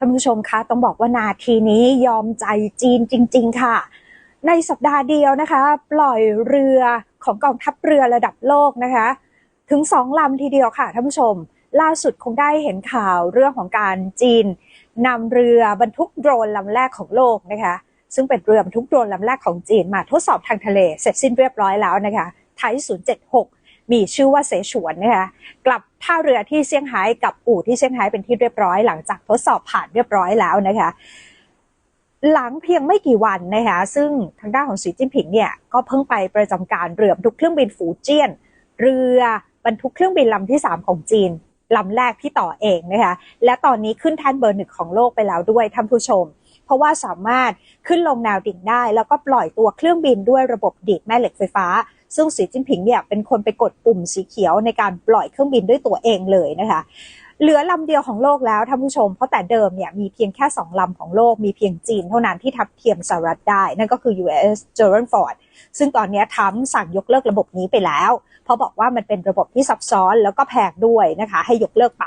ท่านผู้ชมคะต้องบอกว่านาทีนี้ยอมใจจีนจริง ๆ ค่ะ ในสัปดาห์เดียวนะคะ ปล่อยเรือของกองทัพเรือระดับโลกนะคะ ถึงสองลำทีเดียวค่ะท่านผู้ชม ล่าสุดคงได้เห็นข่าวเรื่องของการจีนนำเรือบรรทุกโดรนลำแรกของโลกนะคะ ซึ่งเป็นเรือบรรทุกโดรนลำแรกของจีนมาทดสอบทางทะเล เสร็จสิ้นเรียบร้อยแล้วนะคะไทย076 มีชื่อว่าเสฉวนนะคะกลับท่าเรือที่เซี่ยงไฮ้กับอู่ที่เซี่ยงไฮ้เป็นที่เรียบร้อยหลังจากทดสอบผ่านเรียบร้อยแล้วนะคะหลังเพียงไม่กี่วันนะคะซึ่งทางด้านของสีจิ้นผิงเนี่ยก็เพิ่งไปประจำการเรือบรรทุกเครื่องบินฝูเจี้ยน เรือบรรทุกเครื่องบินลำที่ 3 ของจีนลำแรกที่ต่อเองนะคะและตอนนี้ขึ้นแท่นเบอร์หนึ่งของโลกไปแล้วด้วยท่านผู้ชม เพราะว่าสามารถขึ้นลงแนวดิ่งได้ แล้วก็ปล่อยตัวเครื่องบินด้วยระบบดีดแม่เหล็กไฟฟ้า ซึ่งสีจิ้นผิงเนี่ยเป็นคนไปกดปุ่มสีเขียวในการปล่อยเครื่องบินด้วยตัวเองเลยนะคะเหลือลำเดียวของโลกแล้วท่านผู้ชม เพราะแต่เดิมเนี่ยมีเพียงแค่ 2 ลำของโลกมีเพียงจีนเท่านั้นที่ทับเทียมสหรัฐได้ นั่นก็คือ U.S. Gerald Ford ซึ่งตอนนี้ทรัมสั่งยกเลิกระบบนี้ไปแล้ว เพราะบอกว่ามันเป็นระบบที่ซับซ้อนแล้วก็แพงด้วยนะคะ ให้ยกเลิกไป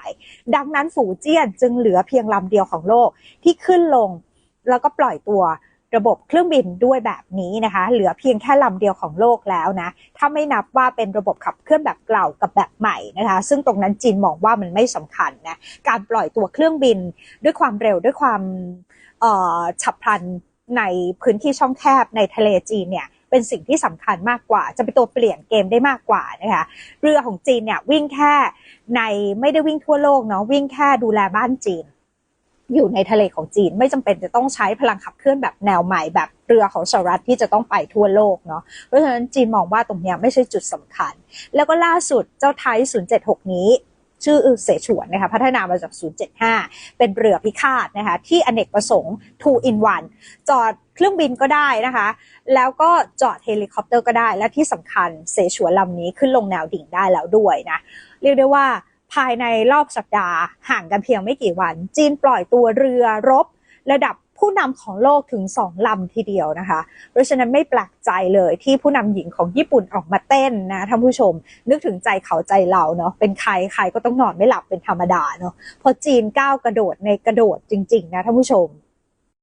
ดังนั้นฝูเจี้ยนจึงเหลือเพียงลำเดียวของโลกที่ขึ้นลงแล้วก็ปล่อยตัว ระบบเครื่องบินด้วยแบบนี้นะคะ เหลือเพียงแค่ลำเดียวของโลกแล้วนะ ถ้าไม่นับว่าเป็นระบบขับเคลื่อนแบบเก่ากับแบบใหม่นะคะ ซึ่งตรงนั้นจีนมองว่ามันไม่สำคัญนะ การปล่อยตัวเครื่องบินด้วยความเร็วด้วยความฉับพลันในพื้นที่ช่องแคบในทะเลจีนเนี่ยเป็นสิ่งที่สำคัญมากกว่า จะเป็นตัวเปลี่ยนเกมได้มากกว่านะคะเรือของจีนเนี่ยวิ่งแค่ในไม่ได้วิ่งทั่วโลกเนาะวิ่งแค่ดูแลบ้านจีน อยู่ในทะเลของจีน ไม่จำเป็นจะต้องใช้พลังขับเคลื่อนแบบแนวใหม่แบบเรือของสหรัฐที่จะต้องไปทั่วโลกเนาะเพราะฉะนั้นจีนมองว่าตรงนี้ไม่ใช่จุดสำคัญ แล้วก็ล่าสุดเจ้าไทย 076 นี้ชื่อเสฉวนนะคะพัฒนามาจาก 075 เป็นเรือพิฆาตนะคะที่อเนกประสงค์2 in 1จอดเครื่องบินก็ได้นะคะ แล้วก็จอดเฮลิคอปเตอร์ก็ได้ และที่สำคัญเสฉวนลำนี้ขึ้นลงแนวดิ่งได้แล้วด้วยนะ เรียกได้ว่า ภายในรอบสัปดาห์ ห่างกันเพียงไม่กี่วัน จีนปล่อยตัวเรือรบ ระดับผู้นำของโลกถึงสองลำทีเดียวนะคะ เพราะฉะนั้นไม่แปลกใจเลยที่ผู้นำหญิงของญี่ปุ่นออกมาเต้นนะท่านผู้ชม นึกถึงใจเขาใจเราเนาะเป็นใครใครก็ต้องนอนไม่หลับเป็นธรรมดาเนาะพอจีนก้าวกระโดดในกระโดดจริง ๆ นะท่านผู้ชม